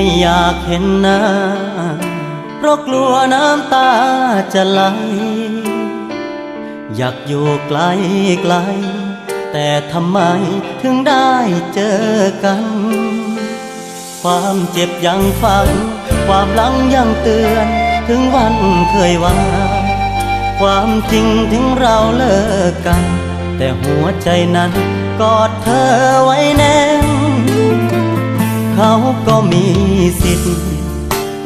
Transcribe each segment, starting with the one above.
ไม่อยากเห็นหน้า เพราะกลัวน้ำตาจะไหล อยากอยู่ไกลไกล แต่ทำไมถึงได้เจอกัน ความเจ็บยังฝัง ความหลังยังเตือน ถึงวันเคยว่า ความจริงถึงเราเลิกกัน แต่หัวใจนั้นกอดเธอไว้แน่ ก็มีสิทธิ์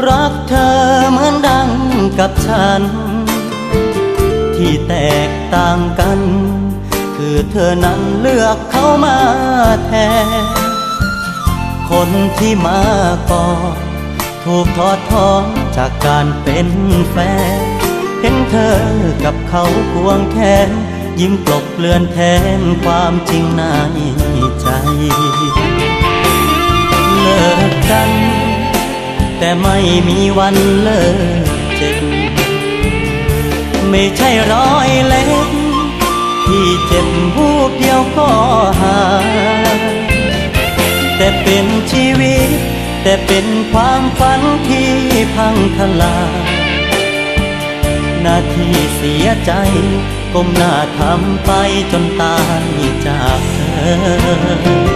รักเธอเหมือนดังกับฉัน ที่แตกต่างกัน คือเธอนั้นเลือกเขามาแทน คนที่มาก่อนถูกทอดถอนจากการเป็นแฟน เห็นเธอกับเขาควงแขนยิ้มกลบเลือนแทนความจริงในใจ เลิกกัน แต่ไม่มีวันเลิกเจ็บ ไม่ใช่ร้อยเล็ก ที่เจ็บวูบเดียวก็หายแต่เป็นชีวิต แต่เป็นความฝันที่พังทลายนาทีเสียใจก้มหน้าทำไปจนตายจากเธอ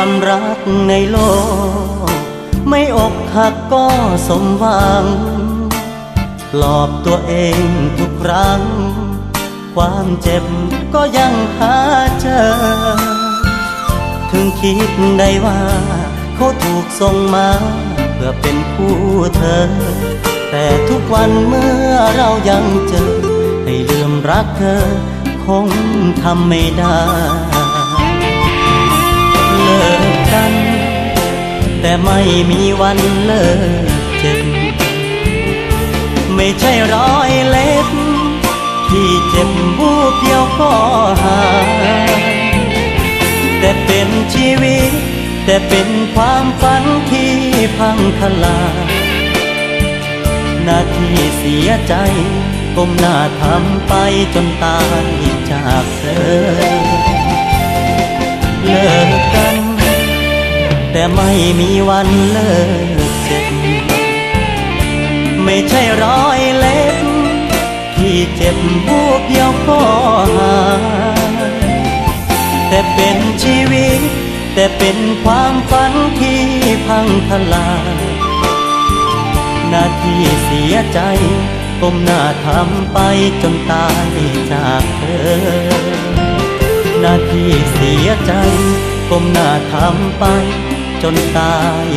ความรักในโลก ไม่อกหักก็สมหวัง ปลอบตัวเองทุกครั้ง ความเจ็บก็ยังหาเจอ ถึงคิดได้ว่าเขาถูกส่งมาเพื่อเป็นคู่เธอ แต่ทุกวันเมื่อเรายังเจอ ให้ลืมรักเธอ คงทำไม่ได้ กัน แต่ไม่มีวันเลิกเจ็บ ไม่ใช่ร้อยเล็บ ที่เจ็บบูบเดียวก็หายแต่เป็นชีวิต แต่เป็นความฝันที่พังทลายหน้าที่เสียใจก้มหน้าทำไปจนตายจากเธอ แต่ไม่มีวันเลิกเจ็บ ไม่ใช่ร้อยเล็บ ที่เจ็บบูบเดียวก็หายแต่เป็นชีวิต แต่เป็นความฝันที่พังทลายหน้าที่เสียใจก้มหน้าทำไปจนตายจากเธอ หน้าที่เสียใจก้มหน้าทำไป จนตาย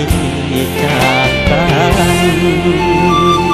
จากกัน